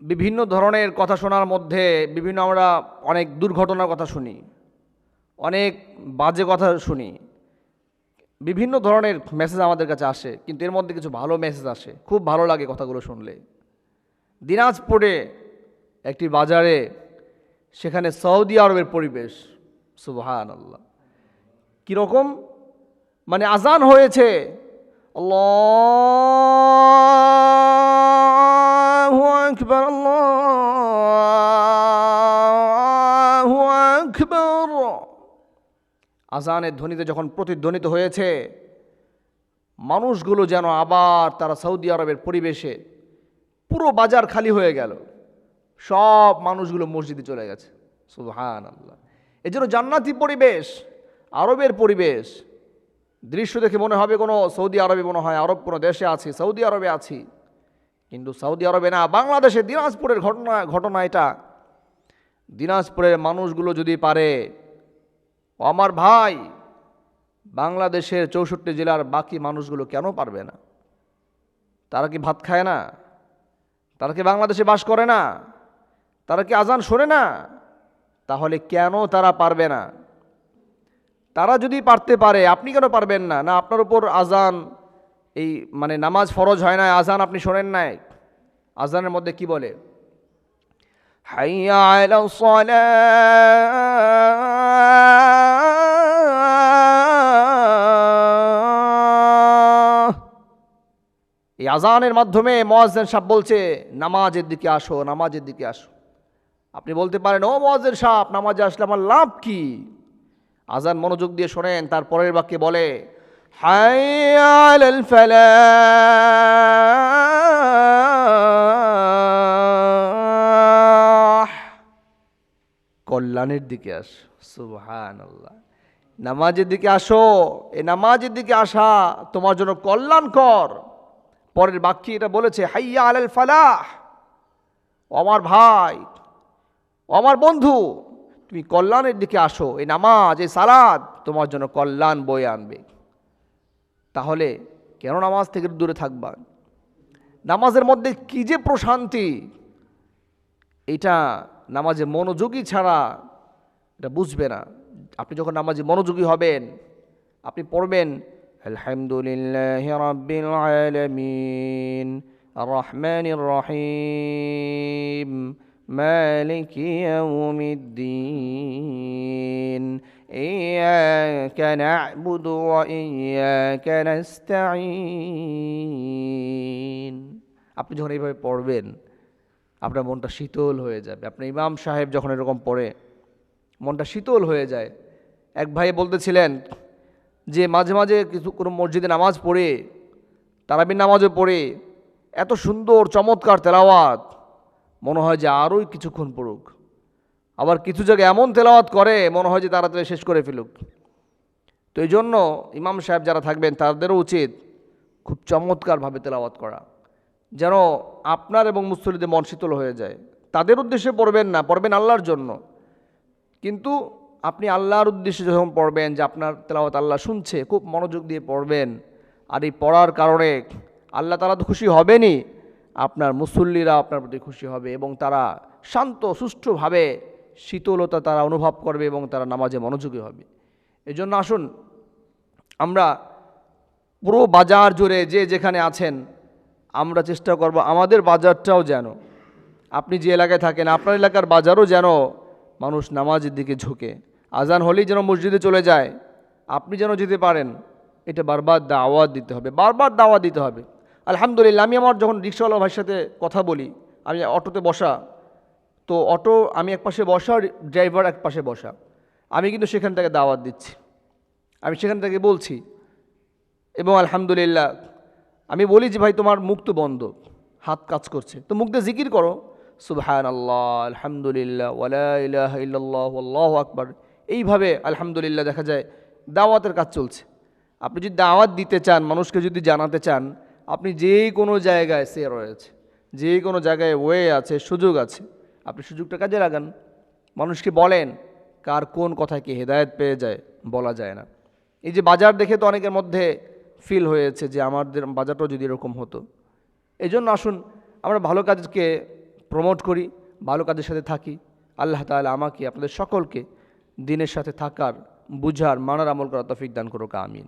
বিভিন্ন ধরনের কথা শোনার মধ্যে বিভিন্ন আমরা অনেক দুর্ঘটনার কথা শুনি, অনেক বাজে কথা শুনি, বিভিন্ন ধরনের মেসেজ আমাদের কাছে আসে, কিন্তু এর মধ্যে কিছু ভালো মেসেজ আসে। খুব ভালো লাগে কথাগুলো শুনলে। দিনাজপুরে একটি বাজারে, সেখানে সৌদি আরবের পরিবেশ সুবহান আল্লাহ কীরকম? মানে আজান হয়েছে। আল্লাহু আকবার আকবার আজানের ধ্বনিতে যখন প্রতিধ্বনিত হয়েছে, মানুষগুলো যেন আবার তারা সৌদি আরবের পরিবেশে পুরো বাজার খালি হয়ে গেল। সব মানুষগুলো মসজিদে চলে গেছে। সুবহান আল্লাহ এই জন্য জান্নাতি পরিবেশ, আরবের পরিবেশ, দৃশ্য দেখে মনে হবে কোনো সৌদি আরবে মনে হয়, আরব কোনো দেশে আছি, সৌদি আরবে আছি। কিন্তু সৌদি আরবে না, বাংলাদেশে দিনাজপুরের ঘটনা ঘটনা এটা। দিনাজপুরের মানুষগুলো যদি পারে আমার ভাই, বাংলাদেশের চৌষট্টি জেলার বাকি মানুষগুলো কেন পারবে না? তারা কি ভাত খায় না? তারা কি বাংলাদেশে বাস করে না? তারা কি আজান শোনে না? তাহলে কেন তারা পারবে না? তারা যদি পারতে পারে, আপনি কেন পারবেন না? না, আপনার উপর আজান এই মানে নামাজ ফরজ হয় না আজান আপনি শোনেন নাই। আজানের মধ্যে কি বলে। এই আজানের মাধ্যমে মোয়াজ্জেন সাহেব বলছে, নামাজের দিকে আসো, নামাজের দিকে আসো। আপনি বলতে পারেন, ও মোয়াজ্জেন সাহেব, নামাজে আসলে আমার লাভ কি? আজান মনোযোগ দিয়ে শোনেন, তারপরের বাক্যে বলে হাইয়া আলাল ফালাহ। কল্যাণের দিকে আস সুবহান আল্লাহ নামাজের দিকে আসো এই নামাজের দিকে আসা তোমার জন্য কল্যাণকর। পরের বাক্যে এটা বলেছে, হাইয়া আলাল ফালাহ। আমার ভাই আমার বন্ধু, তুমি কল্যাণের দিকে আসো এই নামাজ এই সালাদ তোমার জন্য কল্যাণ বয়ে আনবে। তাহলে কেন নামাজ থেকে দূরে থাকবা? নামাজের মধ্যে কী যে প্রশান্তি? এটা নামাজে মনোযোগী ছাড়া এটা বুঝবে না। আপনি যখন নামাজে মনোযোগী হবেন, আপনি পড়বেন, আলহামদুলিল্লাহ রাব্বিল আলামিন রহমানির মালিক ইয়াউমিদ্দিন। إياك نعبد وإياك نستعين আপনি যখন এইভাবে পড়বেন আপনার মনটা শীতল হয়ে যাবে আপনার ইমাম সাহেব যখন এরকম পড়ে মনটা শীতল হয়ে যায় এক ভাই বলতেছিলেন যে মাঝে মাঝে কিছু কোনো মসজিদে নামাজ পড়ে তারাবির নামাজও পড়ে এত সুন্দর চমৎকার তেলাওয়াত মনে হয় যে আরোই কিছুক্ষণ পড়ুক আবার কিছু জায়গায় এমন তেলাওয়াত করে, মনে হয় যে তারা তাড়াতাড়ি শেষ করে ফেলুক। তো এই জন্য ইমাম সাহেব যারা থাকবেন, তাদেরও উচিত খুব চমৎকারভাবে তেলাওয়াত করা। যেন আপনার এবং মুসলিদের মন শীতল হয়ে যায়। তাদের উদ্দেশ্যে পড়বেন না, পড়বেন আল্লাহর জন্য। কিন্তু আপনি আল্লাহর উদ্দেশ্যে যখন পড়বেন যে আপনার তেলাওয়াত আল্লাহ শুনছে, খুব মনোযোগ দিয়ে পড়বেন। আর এই পড়ার কারণে আল্লাহ তারা তো খুশি হবেনই। আপনার মুসল্লিরা আপনার প্রতি খুশি হবে এবং তারা শান্ত, সুষ্ঠুভাবে শীতলতা তারা অনুভব করবে এবং তারা নামাজে মনোযোগী হবে। এই জন্য আসুন, আমরা পুরো বাজার জুড়ে যে যেখানে আছেন, আমরা চেষ্টা করব আমাদের বাজারটাও যেন, আপনি যে এলাকায় থাকেন, আপনার এলাকার বাজারও যেন মানুষ নামাজের দিকে ঝুঁকে। আজান হলেই যেন মসজিদে চলে যায়, আপনি যেন যেতে পারেন, এটা বারবার দাওয়াত দিতে হবে, বারবার দাওয়াত দিতে হবে। আলহামদুলিল্লাহ, আমি আমার যখন রিক্সাওয়ালা ভাইয়ের সাথে কথা বলি, আমি অটোতে বসা তো অটো আমি এক পাশে বসা ড্রাইভার এক পাশে বসা। আমি কিন্তু সেখান থেকে দাওয়াত দিচ্ছি। আমি সেখান থেকে বলছি, এবং আলহামদুলিল্লাহ, আমি বলি যে ভাই তোমার মুখ তো বন্ধ, হাত কাজ করছে। তো মুখ দিয়ে জিকির করো সুবহান আল্লাহ আলহামদুলিল্লাহ ইল্লাল্লাহু আল্লাহু আকবার। এইভাবে আলহামদুলিল্লাহ দেখা যায় দাওয়াতের কাজ চলছে। আপনি যদি দাওয়াত দিতে চান, মানুষকে যদি জানাতে চান, আপনি যেই কোনো জায়গায় সে রয়েছে যে কোনো জায়গায় ওয়ে আছে, সুযোগ আছে আপনি সুযোগটা কাজে লাগান। মানুষকে বলেন, কার কোন কথায় কি হেদায়েত পেয়ে যায়, বলা যায় না। এই যে বাজার দেখে তো অনেকের মধ্যে ফিল হয়েছে যে আমাদের বাজারটাও যদি এরকম হতো। এই জন্য আসুন, আমরা ভালো কাজকে প্রমোট করি, ভালো কাজের সাথে থাকি। আল্লাহ তাআলা আমাকে, আপনাদের সকলকে দিনের সাথে থাকার, বুঝার, মানার আমল করার তৌফিক দান করুক, আমিন।